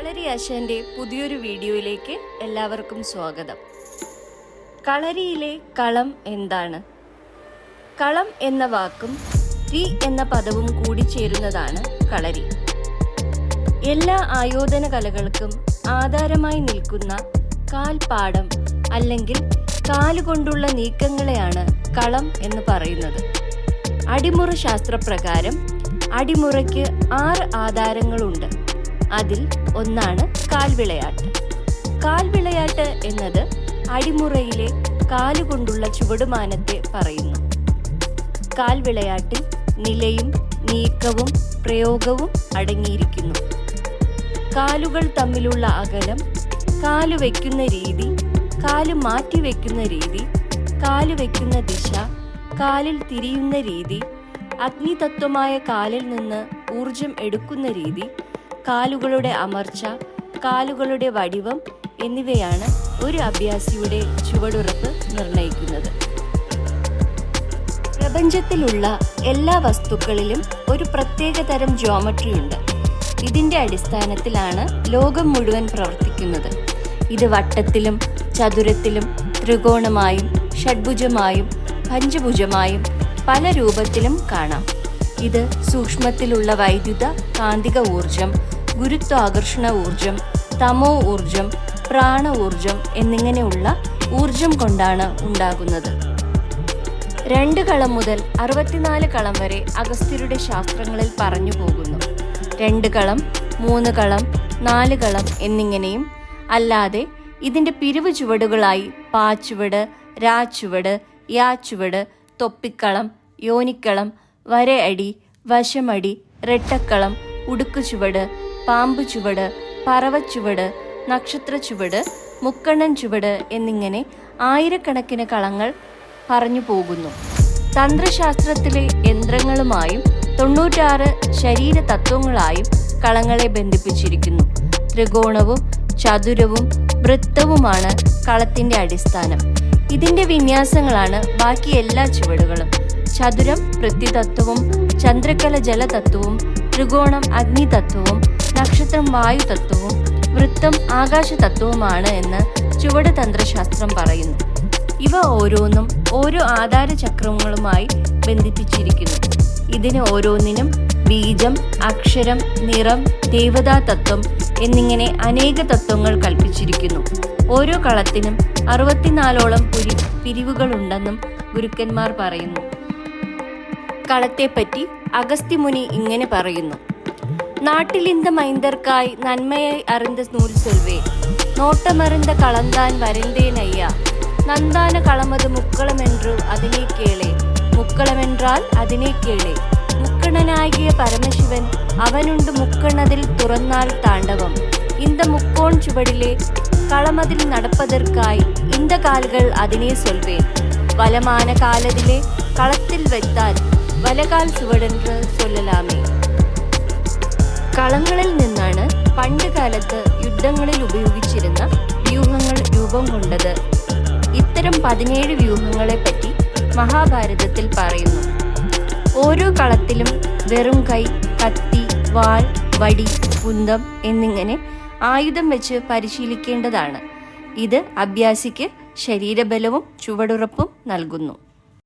കളരി അശന്റെ പുതിയൊരു വീഡിയോയിലേക്ക് എല്ലാവർക്കും സ്വാഗതം. കളരിയിലെ കളം എന്താണ്? കളം എന്ന വാക്കും രി എന്ന പദവും കൂടിച്ചേരുന്നതാണ് കളരി. എല്ലാ ആയോധന കലകൾക്കും ആധാരമായി നിൽക്കുന്ന കാൽപാടം അല്ലെങ്കിൽ കാലുകൊണ്ടുള്ള നീക്കങ്ങളെയാണ് കളം എന്ന് പറയുന്നത്. അടിമുറ ശാസ്ത്രപ്രകാരം അടിമുറയ്ക്ക് ആറ് ആധാരങ്ങളുണ്ട്. അതിൽ ഒന്നാണ് കാൽവിളയാട്ട്. കാൽവിളയാട്ട് എന്നത് അടിമുറയിലെ കാലുകൊണ്ടുള്ള ചുവടുമാനത്തെ പറയുന്നു. കാൽവിളയാട്ടിൽ നിലയും നീക്കവും പ്രയോഗവും അടങ്ങിയിരിക്കുന്നു. കാലുകൾ തമ്മിലുള്ള അകലം കാലു വയ്ക്കുന്ന രീതി കാൽ മാറ്റി വയ്ക്കുന്ന രീതി കാൽ വയ്ക്കുന്ന ദിശ കാലിൽ തിരിയുന്ന രീതി അഗ്നിതത്വമായ കാലിൽ നിന്ന് ഊർജം എടുക്കുന്ന രീതി കാലുകളുടെ അമർച്ച കാലുകളുടെ വടിവം എന്നിവയാണ് ഒരു അഭ്യാസിയുടെ ചുവടുറപ്പ് നിർണയിക്കുന്നത് പ്രപഞ്ചത്തിലുള്ള എല്ലാ വസ്തുക്കളിലും ഒരു പ്രത്യേക തരം ജോമട്രി ഉണ്ട്. ഇതിന്റെ അടിസ്ഥാനത്തിലാണ് ലോകം മുഴുവൻ പ്രവർത്തിക്കുന്നത്. ഇത് വട്ടത്തിലും ചതുരത്തിലും ത്രികോണമായും ഷഡ്ഭുജമായും പഞ്ചഭുജമായും പല രൂപത്തിലും കാണാം. ഇത് സൂക്ഷ്മത്തിലുള്ള വൈദ്യുത കാന്തിക ഊർജം ഗുരുത്വാകർഷണ ഊർജം തമോ ഊർജം പ്രാണ ഊർജം എന്നിങ്ങനെയുള്ള ഊർജം കൊണ്ടാണ് ഉണ്ടാകുന്നത്. രണ്ട് കളം മുതൽ അറുപത്തിനാല് കളം വരെ അഗസ്ത്യരുടെ ശാസ്ത്രങ്ങളിൽ പറഞ്ഞു പോകുന്നു. രണ്ട് കളം മൂന്ന് കളം നാല് കളം എന്നിങ്ങനെയും അല്ലാതെ ഇതിന്റെ പിരിവ് ചുവടുകളായി പാച്ചുവട് രാച്ചുവട് യാച്ചുവട് തൊപ്പിക്കളം യോനിക്കളം വരയടി വശമടി റെട്ടക്കളം ഉടുക്കുചുവട് പാമ്പ് ചുവട് പറവച്ചുവട് നക്ഷത്ര ചുവട് മുക്കണ്ണൻ ചുവട് എന്നിങ്ങനെ ആയിരക്കണക്കിന് കളങ്ങൾ പറഞ്ഞു പോകുന്നു. തന്ത്രശാസ്ത്രത്തിലെ യന്ത്രങ്ങളുമായും തൊണ്ണൂറ്റാറ് ശരീര തത്വങ്ങളായും കളങ്ങളെ ബന്ധിപ്പിച്ചിരിക്കുന്നു. ത്രികോണവും ചതുരവും വൃത്തവുമാണ് കളത്തിന്റെ അടിസ്ഥാനം. ഇതിന്റെ വിന്യാസങ്ങളാണ് ബാക്കി എല്ലാ ചുവടുകളും. ചതുരം പൃഥ്വിതത്വവും ചന്ദ്രക്കല ജലതത്വവും ത്രികോണം അഗ്നിതത്വവും നക്ഷത്രം വായു തത്വവും വൃത്തം ആകാശ തത്വവുമാണ് എന്ന് ചുവട് തന്ത്രശാസ്ത്രം പറയുന്നു. ഇവ ഓരോന്നും ഓരോ ആധാര ചക്രങ്ങളുമായി ബന്ധിപ്പിച്ചിരിക്കുന്നു. ഇതിന് ഓരോന്നിനും ബീജം അക്ഷരം നിറം ദേവതാ തത്വം എന്നിങ്ങനെ അനേക തത്വങ്ങൾ കൽപ്പിച്ചിരിക്കുന്നു. ഓരോ കളത്തിനും അറുപത്തിനാലോളം പുരി പിരിവുകളുണ്ടെന്നും ഗുരുക്കന്മാർ പറയുന്നു. കളത്തെപ്പറ്റി അഗസ്ത്യമുനി ഇങ്ങനെ പറയുന്നു. നാട്ടിലിന്ത മൈന്ദർക്കായി നന്മയെ അറിന്ത നൂൽ ചൊൽവേ നോട്ടമറിന്ത കളന്താൻ വരന്തേനയ്യ നന്ദാന കളമത് മുക്കളമെன்று അതിനെ കേളേ മുക്കളമെന്നാൽ അതിനെ കേളേ മുക്കണനാകിയ പരമശിവൻ അവനുണ്ട് മുക്കണതിൽ തുറന്നാൽ താണ്ഡവം இந்த முக்கோன் சுவடிலே களமதில் நடப்பதற்காய் இந்த கால்கள் அதனே சொல்வேன் வலமான காலதிலே களத்தில் வைத்தால் வலகால் சுவடென்று சொல்லலாமே കളങ്ങളിൽ നിന്നാണ് പണ്ട് കാലത്ത് യുദ്ധങ്ങളിൽ ഉപയോഗിച്ചിരുന്ന വ്യൂഹങ്ങൾ രൂപം കൊണ്ടത്. ഇത്തരം പതിനേഴ് വ്യൂഹങ്ങളെപ്പറ്റി മഹാഭാരതത്തിൽ പറയുന്നു. ഓരോ കളത്തിലും വെറും കൈ കത്തി വാൾ വടി കുന്തം എന്നിങ്ങനെ ആയുധം വെച്ച് പരിശീലിക്കേണ്ടതാണ്. ഇത് അഭ്യാസിക്ക് ശരീരബലവും ചുവടുറപ്പും നൽകുന്നു.